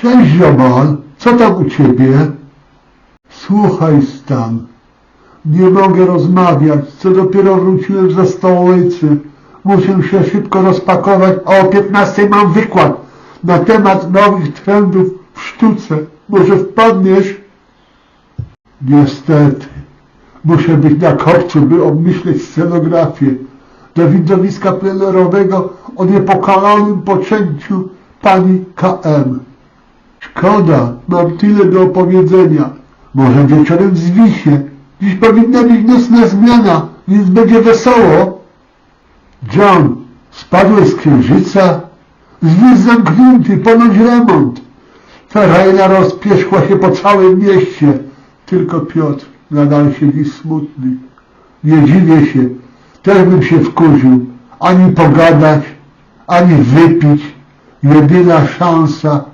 Cześć ziomal, co tam u ciebie? Słuchaj Stan, nie mogę rozmawiać, co dopiero wróciłem ze stolicy. Muszę się szybko rozpakować, a o 15 mam wykład na temat nowych trendów w sztuce. Może wpadniesz? Niestety, muszę być na kopcu, by obmyśleć scenografię do widowiska plenerowego o niepokalanym poczęciu pani KM. Szkoda, mam tyle do opowiedzenia. Może wieczorem zwi się. Dziś powinna być nocna zmiana, więc będzie wesoło. John, spadłeś z księżyca? Zwóz zamknięty, ponoć remont. Ferajna rozpieszła się po całym mieście. Tylko Piotr nadal siedzi smutny. Nie dziwię się, też bym się wkurzył. Ani pogadać, ani wypić. Jedyna szansa,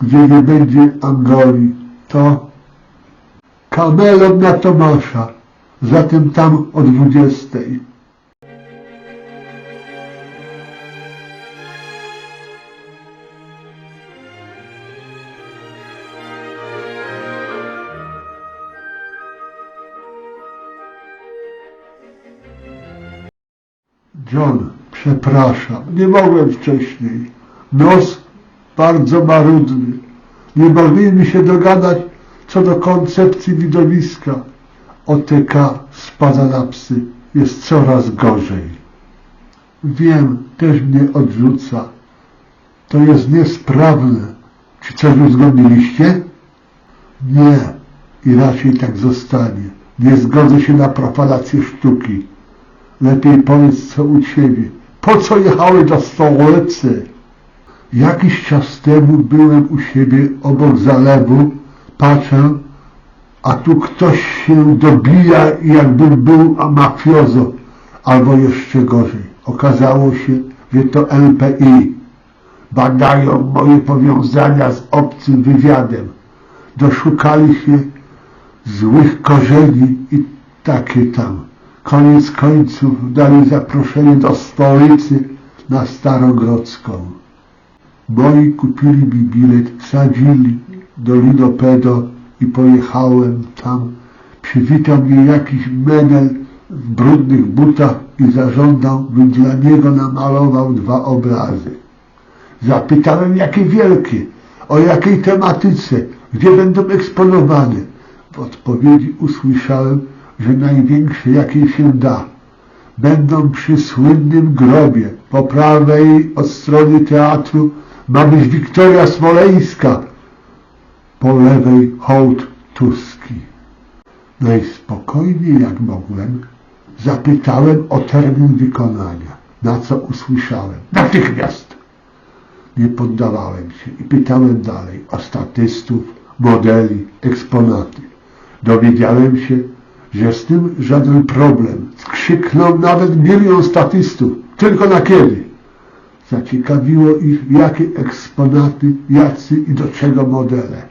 gdzie nie będzie Angoli, to kamelon na Tomasza. Zatem tam o dwudziestej. John, przepraszam, nie mogłem wcześniej. Nos bardzo marudny. Nie mogliśmy się dogadać co do koncepcji widowiska. OTK spada na psy. Jest coraz gorzej. Wiem, też mnie odrzuca. To jest niesprawne. Czy coś uzgodniliście? Nie. I raczej tak zostanie. Nie zgodzę się na profanację sztuki. Lepiej powiedz co u ciebie. Po co jechałeś do stolicy? Jakiś czas temu byłem u siebie obok zalewu, patrzę, a tu ktoś się dobija jakby był mafiozo, albo jeszcze gorzej. Okazało się, że to LPI. Badają moje powiązania z obcym wywiadem. Doszukali się złych korzeni i takie tam. Koniec końców dali zaproszenie do stolicy na Starogrodzką. Moi kupili mi bilet, wsadzili do Lidopedo i pojechałem tam. Przywitał mnie jakiś menel w brudnych butach i zażądał, bym dla niego namalował dwa obrazy. Zapytałem, jakie wielkie, o jakiej tematyce, gdzie będą eksponowane. W odpowiedzi usłyszałem, że największe jakie się da. Będą przy słynnym grobie. Po prawej od strony teatru ma być Wiktoria Smoleńska. Po lewej hołd Tuski. Najspokojniej jak mogłem zapytałem o termin wykonania, na co usłyszałem. Natychmiast! Nie poddawałem się i pytałem dalej o statystów, modeli, eksponaty. Dowiedziałem się, że z tym żaden problem. Skrzyknął nawet milion statystów. Tylko na kiedy? Zaciekawiło ich, jakie eksponaty, jacy i do czego modele.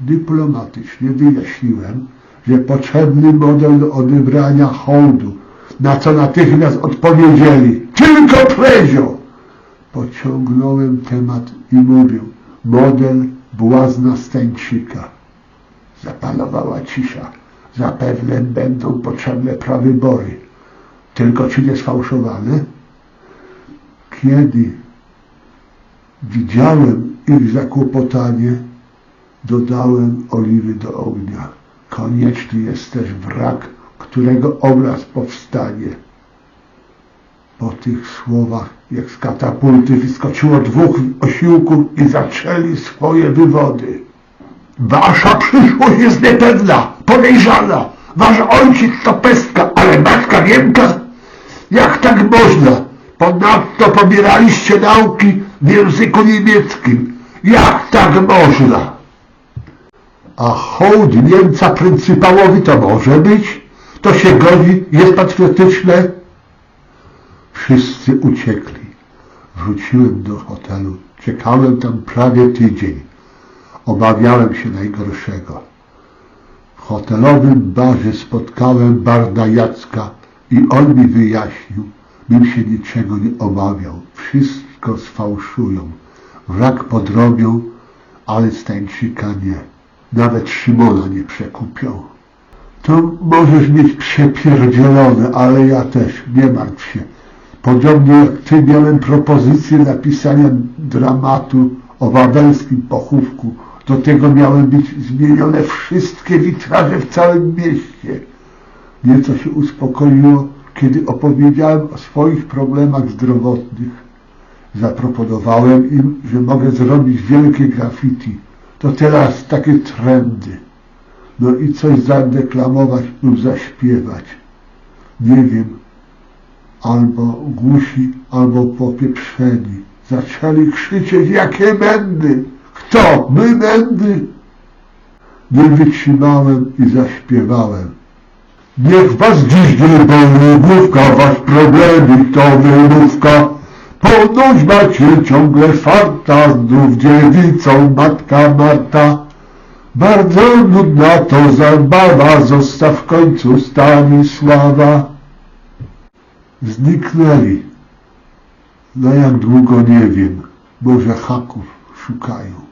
Dyplomatycznie wyjaśniłem, że potrzebny model do odebrania hołdu, na co natychmiast odpowiedzieli tylko prezio. Pociągnąłem temat i mówił model błazna Stańczyka. Zapanowała cisza. Zapewne będą potrzebne prawybory. Tylko czy nie sfałszowane? Kiedy widziałem ich zakłopotanie, dodałem oliwy do ognia. Konieczny jest też wrak, którego obraz powstanie. Po tych słowach, jak z katapulty, wyskoczyło dwóch osiłków i zaczęli swoje wywody. Wasza przyszłość jest niepewna, podejrzana. Wasz ojciec to pestka, ale matka Niemka? Jak tak można? Ponadto pobieraliście nauki w języku niemieckim. Jak tak można? A hołd Niemca pryncypałowi to może być? To się godzi, jest patriotyczne? Wszyscy uciekli. Wróciłem do hotelu. Czekałem tam prawie tydzień. Obawiałem się najgorszego. W hotelowym barze spotkałem Barda Jacka i on mi wyjaśnił, bym się niczego nie obawiał. Wszystko sfałszują. Wrak podrobią, ale Stańczyka nie. Nawet Szymona nie przekupią. To możesz mieć przepierdzielone, ale ja też, nie martw się. Podobnie jak ty miałem propozycję napisania dramatu o wawelskim pochówku. Do tego miały być zmienione wszystkie witraże w całym mieście. Nieco się uspokoiło, kiedy opowiedziałem o swoich problemach zdrowotnych. Zaproponowałem im, że mogę zrobić wielkie graffiti. To teraz takie trendy. No i coś zadeklamować lub zaśpiewać. Nie wiem. Albo głusi, albo popieprzeni. Zaczęli krzyczeć, jakie mędy! Kto? My mędy? Nie wytrzymałem i zaśpiewałem. Niech was dziś nie główka, wasz problemy to wymówka. Ponoć macie ciągle farta, znów dziewicą matka Marta. Bardzo nudna to zabawa, zostaw w końcu Stanisława. Zniknęli. No jak długo nie wiem, może haków szukają.